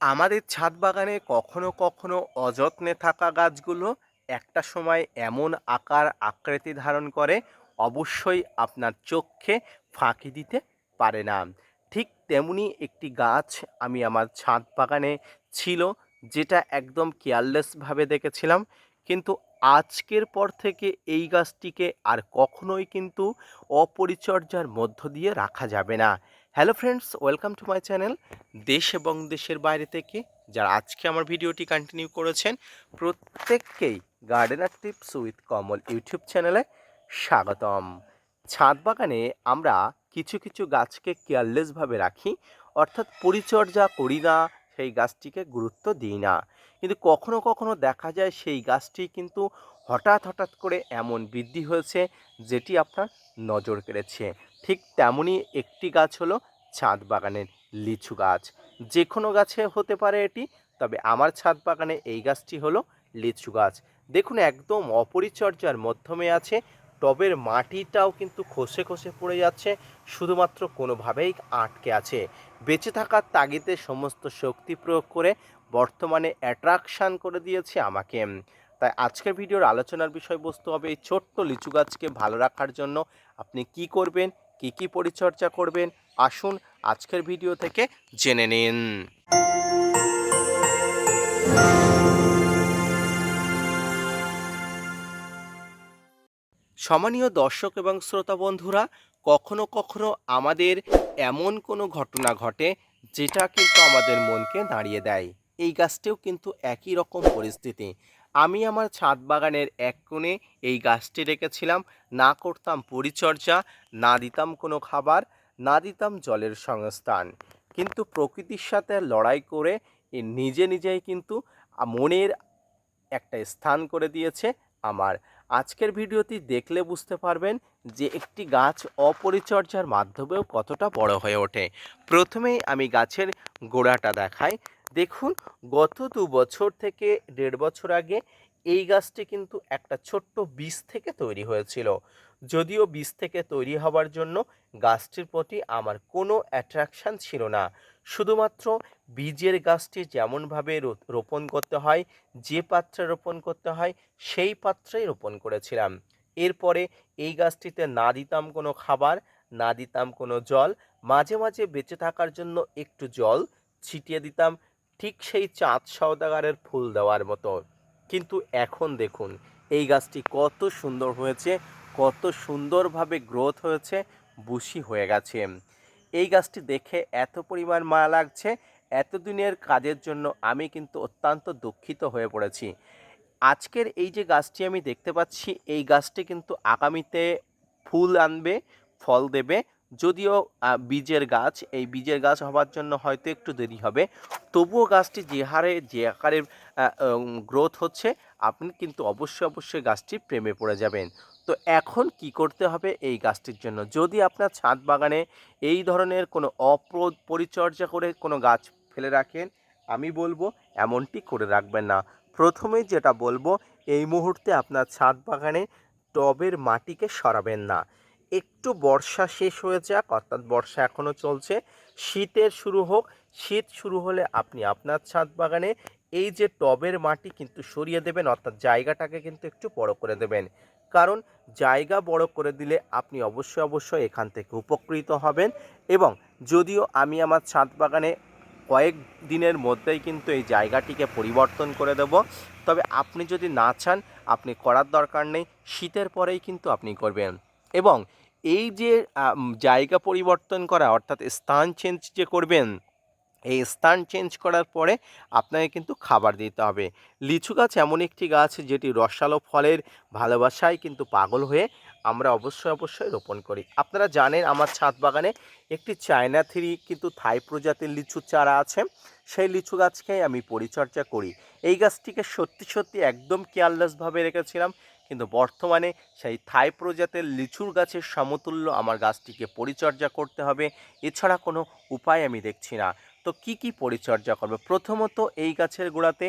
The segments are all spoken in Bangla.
আমাদের ছাদ বাগানে কখনো কখনো অযত্নে থাকা গাছগুলো একটা সময় এমন আকার আকৃতি ধারণ করে, অবশ্যই আপনার চোখে ফাঁকি দিতে পারে না। ঠিক তেমনি একটি গাছ আমি আমার ছাদ বাগানে ছিল, যেটা একদম কেয়ারলেসভাবে দেখেছিলাম। কিন্তু আজকের পর থেকে এই গাছটিকে আর কখনোই কিন্তু অপরিচর্যার মধ্য দিয়ে রাখা যাবে না। Hello friends, welcome to my channel দেশ এবং দেশের বাইরে থেকে যারা আজকে আমার ভিডিওটি কন্টিনিউ করেছেন, প্রত্যেককেই gardener tips with Kamal YouTube চ্যানেলে স্বাগতম। ছাদ বাগানে আমরা কিছু কিছু গাছকে কেয়ারলেসভাবে রাখি, অর্থাৎ পরিচর্যা করি না, সেই গাছটিকে গুরুত্ব দিই না। কিন্তু কখনো কখনো দেখা যায় সেই গাছটি কিন্তু হঠাৎ হঠাৎ করে এমন বৃদ্ধি হয়েছে, যেটি আপনার নজর কেড়েছে। ঠিক তেমনই একটি গাছ হলো ছাদ বাগানের লিচু গাছ। যে কোনো গাছে হতে পারে এটি, তবে আমার ছাদ বাগানে এই গাছটি হলো লিচু গাছ। দেখুন, একদম অপরিচর্যার মাধ্যমে আছে, টবের মাটিটাও কিন্তু খসে খসে পড়ে যাচ্ছে, শুধুমাত্র কোনোভাবেই আটকে আছে। বেঁচে থাকার তাগিদে সমস্ত শক্তি প্রয়োগ করে বর্তমানে অ্যাট্রাকশান করে দিয়েছে আমাকে। তাই আজকের ভিডিওর আলোচনার বিষয়বস্তু হবে এই ছোট্ট লিচু গাছকে ভালো রাখার জন্য আপনি কি করবেন কি কি পরিচর্যা করবেন, আসুন আজকের ভিডিও থেকে জেনে নিন। সমানীয় দর্শক এবং শ্রোতা বন্ধুরা, কখনো কখনো আমাদের এমন কোনো ঘটনা ঘটে যেটা কিন্তু আমাদের মনকে দাঁড়িয়ে দেয়। এই গাছটিও কিন্তু একই রকম পরিস্থিতি। আমি আমার ছাদ বাগানের এক কোণে এই গাছটি রেখেছিলাম। না করতাম পরিচর্যা, না দিতাম কোনো খাবার, না দিতাম জলের সংস্থান। কিন্তু প্রকৃতির সাথে লড়াই করে নিজে নিজেই কিন্তু মনের একটা স্থান করে দিয়েছে আমার। আজকের ভিডিওটি দেখলে বুঝতে পারবেন যে একটি গাছ অপরিচর্যার মাধ্যমেও কতটা বড় হয়ে ওঠে। প্রথমেই আমি গাছের গোড়াটা দেখাই। দেখুন, গত দু বছর থেকে দেড় বছর আগে এই গাছটি কিন্তু একটা ছোট্ট বীজ থেকে তৈরি হয়েছিল। যদিও বীজ থেকে তৈরি হওয়ার জন্য গাছটির প্রতি আমার কোনো অ্যাট্রাকশান ছিল না। শুধুমাত্র বীজের গাছটি যেমনভাবে রোপণ করতে হয়, যে পাত্রে রোপণ করতে হয়, সেই পাত্রেই রোপণ করেছিলাম। এরপরে এই গাছটিতে না দিতাম কোনো খাবার, না দিতাম কোনো জল, মাঝে মাঝে বেঁচে থাকার জন্য একটু জল ছিটিয়ে দিতাম ঠিক সেই চাঁদ সওদাগারের ফুল দেওয়ার মতো। কিন্তু এখন দেখুন, এই গাছটি কত সুন্দর হয়েছে, কত সুন্দরভাবে গ্রোথ হয়েছে, বুশি হয়ে গেছে। এই গাছটি দেখে এত পরিমাণ মায়া লাগছে এতদিনের কাজের জন্য আমি কিন্তু অত্যন্ত দুঃখিত হয়ে পড়েছি। আজকের এই যে গাছটি আমি দেখতে পাচ্ছি, এই গাছটি কিন্তু আগামীতে ফুল আনবে, ফল দেবে যদিও বীজের গাছ, এই বীজের গাছ হওয়ার জন্য হয়তো একটু দেরি হবে। তবুও গাছটি যে হারে, যে আকারে গ্রোথ হচ্ছে, আপনি কিন্তু অবশ্যই অবশ্যই গাছটি প্রেমে পড়ে যাবেন। তো এখন কি করতে হবে এই গাছটির জন্য? যদি আপনার ছাদ বাগানে এই ধরনের কোনো অপরিচর্যা করে কোনো গাছ ফেলে রাখেন, আমি বলব এমনটি করে রাখবেন না। প্রথমেই যেটা বলব, এই মুহূর্তে আপনার ছাদ বাগানে টবের মাটিকে সরাবেন না। একটু বর্ষা শেষ হয়ে যাক, অর্থাৎ বর্ষা এখনও চলছে। শীতের শুরু হোক, শীত শুরু হলে আপনি আপনার ছাদ বাগানে এই যে টবের মাটি কিন্তু সরিয়ে দেবেন, অর্থাৎ জায়গাটাকে কিন্তু একটু বড় করে দেবেন। কারণ জায়গা বড় করে দিলে আপনি অবশ্যই অবশ্যই এখান থেকে উপকৃত হবেন এবং যদিও আমি আমার ছাদ বাগানে কয়েক দিনের মধ্যেই কিন্তু এই জায়গাটিকে পরিবর্তন করে দেব, তবে আপনি যদি না চান, আপনি করার দরকার নেই, শীতের পরেই কিন্তু আপনি করবেন। এবং এই যে জায়গা পরিবর্তন করা, অর্থাৎ স্থান চেঞ্জ যে করবেন, এই স্থান চেঞ্জ করার পরে আপনাকে কিন্তু খাবার দিতে হবে। লিচু গাছ এমন একটি গাছ যেটি রসালো ফলের ভালোবাসায় কিন্তু পাগল হয়ে আমরা অবশ্যই অবশ্যই রোপণ করি। আপনারা জানেন আমার ছাদ বাগানে একটি চায়না থ্রি কিন্তু থাই প্রজাতির লিচু চারা আছে। সেই লিচু গাছকে আমি পরিচর্যা করি। এই গাছটিকে সত্যি সত্যি একদম কেয়ারলেসভাবে রেখেছিলাম। কিন্তু বর্তমানে সেই থাই প্রজাতের লিচুর গাছের সমতুল্য আমার গাছটিকে পরিচর্যা করতে হবে। এছাড়া কোনো উপায় আমি দেখছি না। তো কি কি পরিচর্যা করবে? প্রথমত এই গাছের গোড়াতে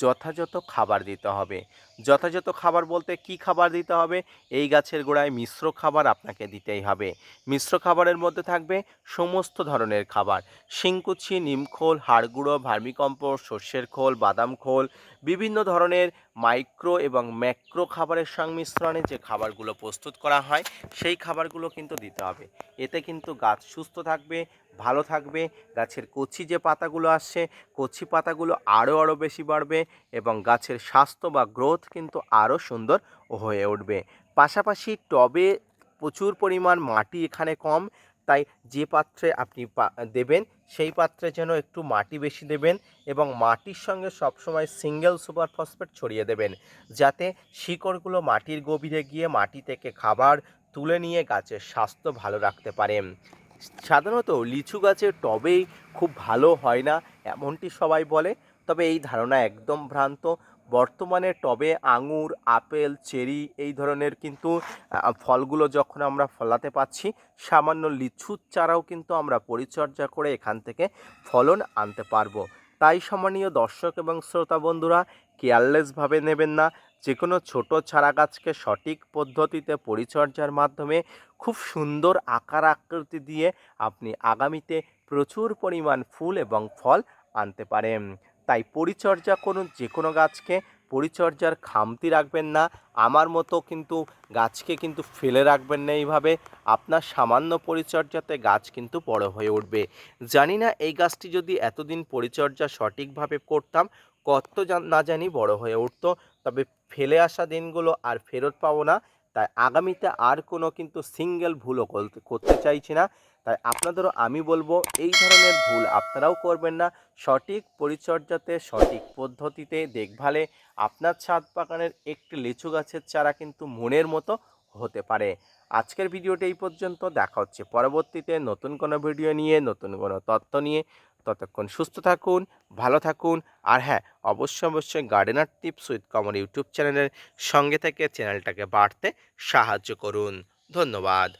যথাযথ খাবার দিতে হবে। যথাযথ খাবার বলতে কি খাবার দিতে হবে? এই গাছের গোড়ায় মিশ্র খাবার আপনাকে দিতেই হবে। মিশ্র খাবারের মধ্যে থাকবে সমস্ত ধরনের খাবার। শিংকুচি, নিমখোল, হাড়গুঁড়ো, ভার্মিকম্পোস্ট, সর্ষের খোল, বাদাম খোল, বিভিন্ন ধরনের মাইক্রো এবং ম্যাক্রো খাবারের সংমিশ্রণে যে খাবারগুলো প্রস্তুত করা হয়, সেই খাবারগুলো কিন্তু দিতে হবে। এতে কিন্তু গাছ সুস্থ থাকবে ভালো থাকবে। গাছের কচি যে পাতাগুলো আসছে, কচি পাতাগুলো আরও আরও বেশি বাড়বে এবং গাছের স্বাস্থ্য বা গ্রোথ কিন্তু আরও সুন্দর হয়ে উঠবে। পাশাপাশি টবে প্রচুর পরিমাণ মাটি এখানে কম, তাই যে পাত্রে আপনি দেবেন সেই পাত্রে যেন একটু মাটি বেশি দেবেন এবং মাটির সঙ্গে সবসময় সিঙ্গেল সুপার ফসফেট ছড়িয়ে দেবেন। যাতে শিকড়গুলো মাটির গভীরে গিয়ে মাটি থেকে খাবার তুলে নিয়ে গাছের স্বাস্থ্য ভালো রাখতে পারে। সাধারণত লিচু গাছের টবেই খুব ভালো হয় না, এমনটি সবাই বলে। তবে এই ধারণা একদম ভ্রান্ত। বর্তমানে টবে আঙুর, আপেল, চেরি এই ধরনের কিন্তু ফলগুলো যখন আমরা ফলাতে পাচ্ছি, সামান্য লিচুর চারাও কিন্তু আমরা পরিচর্যা করে এখান থেকে ফলন আনতে পারব। তাই সম্মানীয় দর্শক এবং শ্রোতা বন্ধুরা, কেয়ারলেসভাবে নেবেন না। যে কোনো ছোটো চারা গাছকে সঠিক পদ্ধতিতে পরিচর্যার মাধ্যমে খুব সুন্দর আকার আকৃতি দিয়ে আপনি আগামীতে প্রচুর পরিমাণ ফুল এবং ফল আনতে পারেন। তাই পরিচর্যা করুন যে কোনো গাছকে। পরিচর্যার খামতি রাখবেন না। আমার মতো কিন্তু গাছকে কিন্তু ফেলে রাখবেন না এইভাবে। আপনার সামান্য পরিচর্যাতে গাছ কিন্তু বড় হয়ে উঠবে। জানি না এই গাছটি যদি এতদিন পরিচর্যা সঠিকভাবে করতাম, কত না জানি বড় হয়ে উঠতো। তবে ফেলে আসা দিনগুলো আর ফেরত পাবো না। তাই আগামীতে আর কোনো কিন্তু সিঙ্গেল ভুলও করতে- চাইছি না। তাই আপনাদেরও আমি বলব, এই ধরনের ভুল আপনারাও করবেন না। সঠিক পরিচর্যাতে, সঠিক পদ্ধতিতে দেখভালে আপনার ছাদ বাগানের একটি লিচু গাছের চারা কিন্তু মনের মতো হতে পারে। আজকের ভিডিওটি এই পর্যন্ত। দেখা হচ্ছে পরবর্তীতে নতুন কোনো ভিডিও নিয়ে, নতুন কোনো তথ্য নিয়ে। ততক্ষণ সুস্থ থাকুন, ভালো থাকুন। আর হ্যাঁ অবশ্যই অবশ্যই gardener tips with common YouTube চ্যানেলের সঙ্গে থেকে চ্যানেলটাকে বাড়তে সাহায্য করুন। ধন্যবাদ।